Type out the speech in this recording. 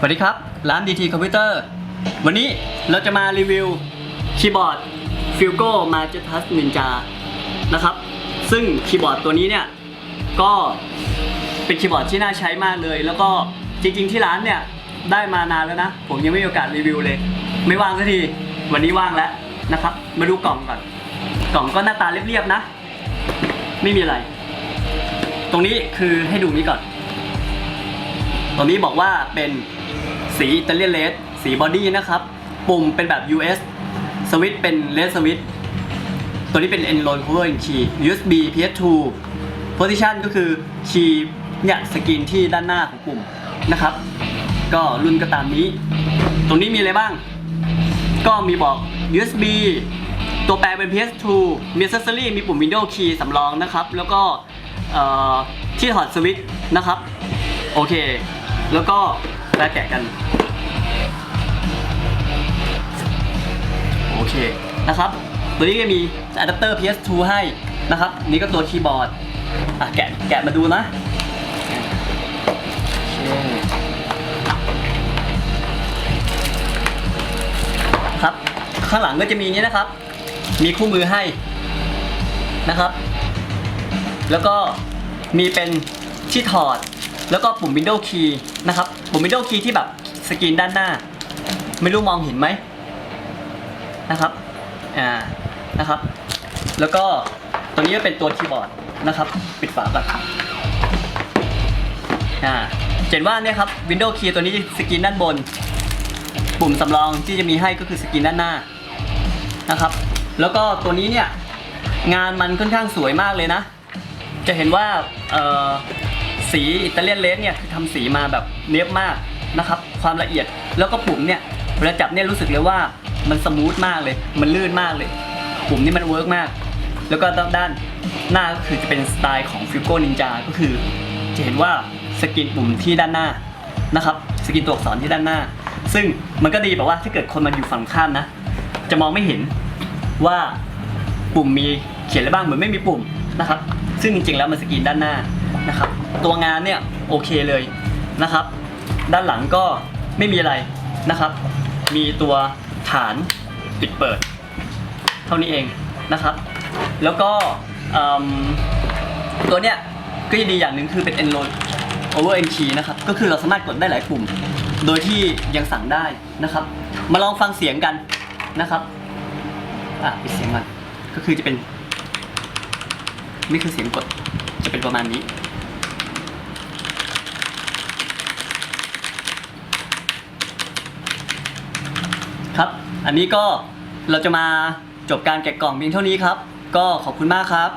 สวัสดีครับ ร้าน DT Computer วันนี้เราจะมารีวิวคีย์บอร์ด Filco Magitus Ninja นะครับ ซึ่งคีย์บอร์ดตัวนี้เนี่ย ก็เป็นคีย์บอร์ดที่น่าใช้มากเลย แล้วก็จริงๆที่ร้านเนี่ย ได้มานานแล้วนะ ผมยังไม่มีโอกาสรีวิวเลย ไม่ว่างสักที วันนี้ว่างแล้วนะครับ มาดูกล่องก่อน กล่องก็หน้าตาเรียบๆนะ ไม่มีอะไร ตรงนี้คือให้ดูนี้ก่อน ตรงนี้บอกว่าเป็น สีอิตาเลียนเลสสีบอดี้นะครับ ปุ่มเป็นแบบ US สวิตเป็นเลสสวิตตัวนี้เป็น Enroll Power in Key USB PS2 Position ก็คือคีเนี่ยสกรีนที่ด้านหน้าของปุ่มนะครับ ก็รุ่นก็ตามนี้ ตรงนี้มีอะไรบ้าง ก็มีบอก USB ตัวแปลเป็น PS2 มี accessory มีปุ่ม Windows Key สำรองนะครับ แล้วก็ที่ถอดสวิตช์นะครับ โอเค แล้วก็ มาแกะกัน โอเคนะครับ ตัวนี้ก็มีอะแดปเตอร์ PS2 ให้นะครับ นี่ก็ตัวคีย์บอร์ดอะแกะแกะมาดูนะคครับ ข้างหลังก็จะมีนี้นะครับ มีคู่มือให้นะครับ แล้วก็มีเป็นที่ถอด แล้วก็ปุ่ม Windows Key นะครับ ปุ่ม Windows Key ที่แบบสกรีนด้านหน้า ไม่รู้มองเห็นไหมนะครับ อ่า นะครับ แล้วก็ตัวนี้ก็เป็นตัวคีย์บอร์ดนะครับ ปิดฝาก่อนอ่าเห็นว่าเนี่ยครับ Windows Key ตัวนี้สกรีนด้านบน ปุ่มสำรองที่จะมีให้ก็คือสกรีนด้านหน้านะครับ แล้วก็ตัวนี้เนี่ยงานมันค่อนข้างสวยมากเลยนะ จะเห็นว่าเอ่อ สีอิตาเลียนเลสเนี่ยคือทำสีมาแบบเนียบมากนะครับความละเอียดแล้วก็ปุ่มเนี่ยเวลาจับเนี่ยรู้สึกเลยว่ามันสมูทมากเลย มันลื่นมากเลย ปุ่มนี่มันเวิร์กมาก แล้วก็ด้านานหน้าก็คือจะเป็นสไตล์ของฟิโก้นินจาก็คือ จะเห็นว่าสกรีนปุ่มที่ด้านหน้านะครับสกรีนตัวอักษรที่ด้านหน้า ซึ่งมันก็ดีแบบว่าถ้าเกิดคนมันอยู่ฝั่งข้ามนะ จะมองไม่เห็นว่าปุ่มมีเขียนอะไรบ้างเหมือนไม่มีปุ่มนะครับ ซึ่งจริงๆแล้วมันสกรีนด้านหน้า นะครับ ตัวงานเนี่ยโอเคเลยนะครับ ด้านหลังก็ไม่มีอะไรนะครับ มีตัวฐานปิดเปิด เท่านี้เองนะครับ แล้วก็ตัวเนี้ยก็ดีอย่างหนึ่งคือเป็น e n r o l over n key นะครับ ก็คือเราสามารถกดได้หลายปุ่ม โดยที่ยังสั่งได้นะครับ มาลองฟังเสียงกันนะครับ อะปิดเสียงก่อนก็คือจะเป็น นี่คือเสียงกด จะเป็นประมาณนี้ ครับ อันนี้ก็เราจะมาจบการแกะกล่องเพียงเท่านี้ครับ ก็ขอบคุณมากครับ